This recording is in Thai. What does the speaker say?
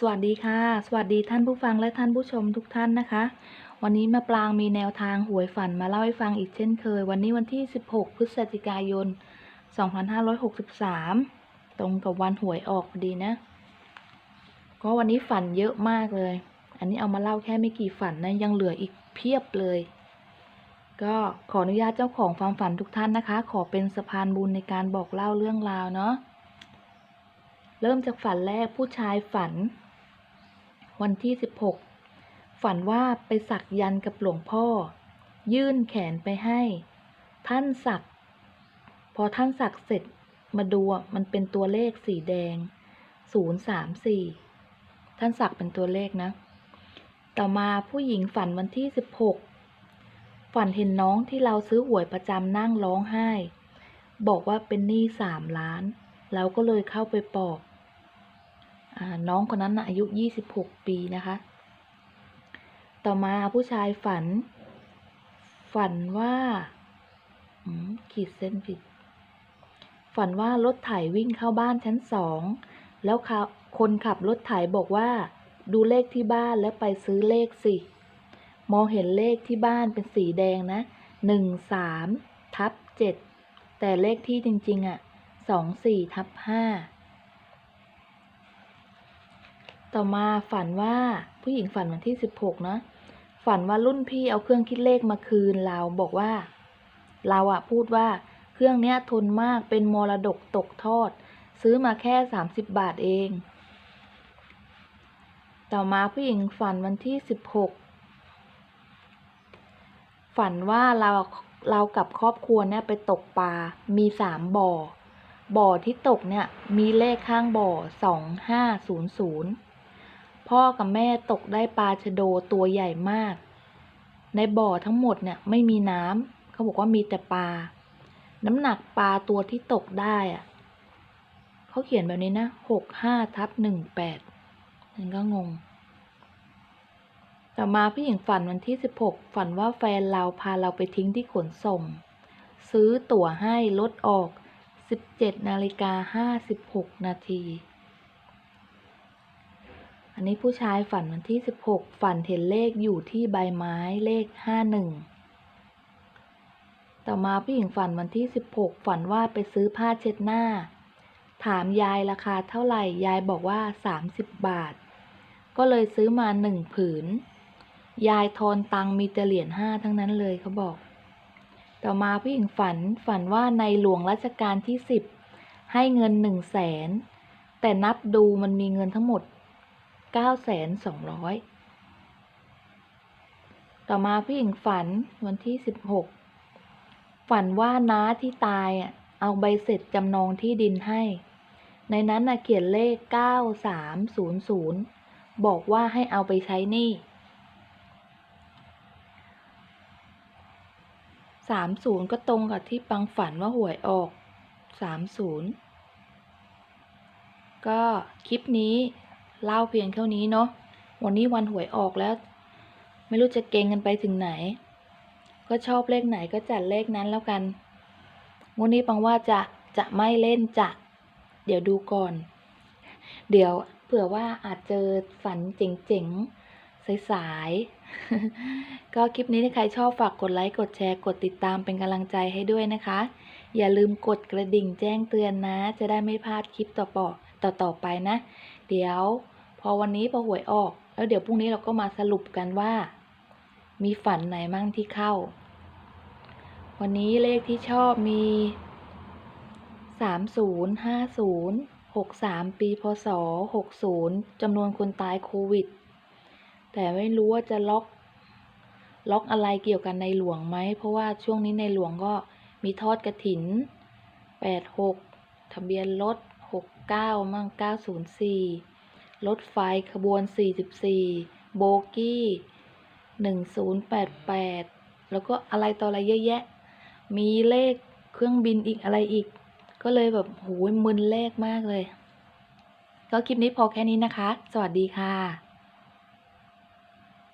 สวัสดีค่ะ สวัสดีท่านผู้ฟังและท่านผู้ชมทุกท่านนะคะ วันนี้มาปรางมีแนวทางหวยฝันมาเล่าให้ฟังอีกเช่นเคย วันนี้วันที่ 16 พฤศจิกายน 2563 ตรงกับวันหวยออกพอดีนะก็วันนี้ฝันเยอะมากเลย อันนี้เอามาเล่าแค่ไม่กี่ฝันนะยังเหลืออีกเพียบเลย ก็ขออนุญาตเจ้าของความฝันทุกท่านนะคะ ขอเป็นสะพานบุญในการบอกเล่าเรื่องราวเนาะเริ่มจากฝันแรกผู้ชายฝัน วันที่ 16 ฝันว่าไปสักยันกับหลวงพ่อ ยื่นแขนไปให้ ท่านสัก พอท่านสักเสร็จมาดูมันเป็นตัวเลขสีแดง 034 ท่านสักเป็นตัวเลขนะ ต่อมาผู้หญิงฝันวันที่ 16 ฝันเห็นน้องที่เราซื้อหวยประจำนั่งร้องไห้ บอกว่าเป็นหนี้สามล้าน เราก็เลยเข้าไปปอบ น้องคนนั้นอายุ 26 ปีนะคะ ต่อมาผู้ชายฝัน ฝันว่าขีดเส้นผิด ฝันว่ารถไถวิ่งเข้าบ้านชั้นสอง แล้วคนขับรถไถบอกว่า ดูเลขที่บ้านแล้วไปซื้อเลขสิ มองเห็นเลขที่บ้านเป็นสีแดงนะหนึ่งสามทับเจ็ดแต่เลขที่จริงๆอะสองสี่ทับห้า ต่อมาฝันว่าผู้หญิงฝันวันที่สิบหกนะ ฝันว่ารุ่นพี่เอาเครื่องคิดเลขมาคืนเราบอกว่า เราอะพูดว่าเครื่องเนี้ยทนมากเป็นมรดกตกทอด ซื้อมาแค่สามสิบบาทเอง ต่อมาผู้หญิงฝันวันที่สิบหกฝันว่าเราเรากับครอบครัวเนี่ยไปตกปลา มีสามบ่อ บ่อที่ตกเนี่ยมีเลขข้างบ่อสองห้าศูนย์ศูนย์ พ่อกับแม่ตกได้ปลาชะโดตัวใหญ่มาก ในบ่อทั้งหมดเนี่ยไม่มีน้ำเขาบอกว่ามีแต่ปลา น้ำหนักปลาตัวที่ตกได้อะเขาเขียนแบบนี้นะหกห้าทับหนึ่งแปดฉันก็งง ต่อมาผู้หญิงฝันวันที่16ฝันว่าแฟนเราพาเราไปทิ้งที่ขนส่ง ซื้อตั๋วให้รถออก17นาฬิกา56นาที อันนี้ผู้ชายฝันวันที่ 16 ฝันเห็นเลขอยู่ที่ใบไม้เลข 51 ต่อมาผู้หญิงฝันวันที่ 16 ฝันว่าไปซื้อผ้าเช็ดหน้า ถามยายราคาเท่าไหร่ ยายบอกว่า 30 บาท ก็เลยซื้อมาหนึ่งผืน ยายทอนตังมีแต่เหรียญห้าทั้งนั้นเลยเขาบอก ต่อมาผู้หญิงฝันฝันว่าในหลวงรัชกาลที่สิบให้เงินหนึ่งแสนแต่นับดูมันมีเงินทั้งหมด เก้าแสนสองร้อยต่อมาผู้หญิงฝันวันที่สิบหกฝันว่าน้าที่ตายอะเอาใบเสร็จจำนองที่ดินให้ ในนั้นนะเขียนเลขเก้าสามศูนย์ศูนย์บอกว่าให้เอาไปใช้หนี้สามศูนย์ก็ตรงกับที่ปังฝันว่าหวยออกสามศูนย์ก็คลิปนี้ เล่าเพียงเท่านี้เนาะวันนี้วันหวยออกแล้ว ไม่รู้จะเก่งกันไปถึงไหน ก็ชอบเลขไหนก็จัดเลขนั้นแล้วกันวันนี้ปังว่าจะจะไม่เล่นจะ เดี๋ยวดูก่อน เดี๋ยวเผื่อว่าอาจเจอฝันเจ๋งๆสายๆก็คลิปนี้ถ้าใครชอบฝากกดไลค์กดแชร์กดติดตามเป็นกำลังใจให้ด้วยนะคะ อย่าลืมกดกระดิ่งแจ้งเตือนนะ จะได้ไม่พลาดคลิปต่อปอต่อต่อไปนะ เดี๋ยว พอวันนี้พอหวยออก แล้วเดี๋ยวพรุ่งนี้เราก็มาสรุปกันว่า มีฝันไหนมั่งที่เข้า วันนี้เลขที่ชอบมีสามศูนย์ห้าศูนย์หกสามปีพศหกศูนย์จำนวนคนตายโควิด แต่ไม่รู้ว่าจะล็อก ล็อกอะไรเกี่ยวกันในหลวงไหม เพราะว่าช่วงนี้ในหลวงก็มีทอดกระถินแปดหกทะเบียนรถ หกเก้ามั่งเก้าศูนย์สี่รถไฟขบวนสี่สิบสี่โบกี้หนึ่งศูนย์แปดแปดแล้วก็อะไรต่ออะไรเยอะแยะ มีเลขเครื่องบินอีกอะไรอีก ก็เลยแบบโหยมึนเลขมากเลย ก็คลิปนี้พอแค่นี้นะคะ สวัสดีค่ะ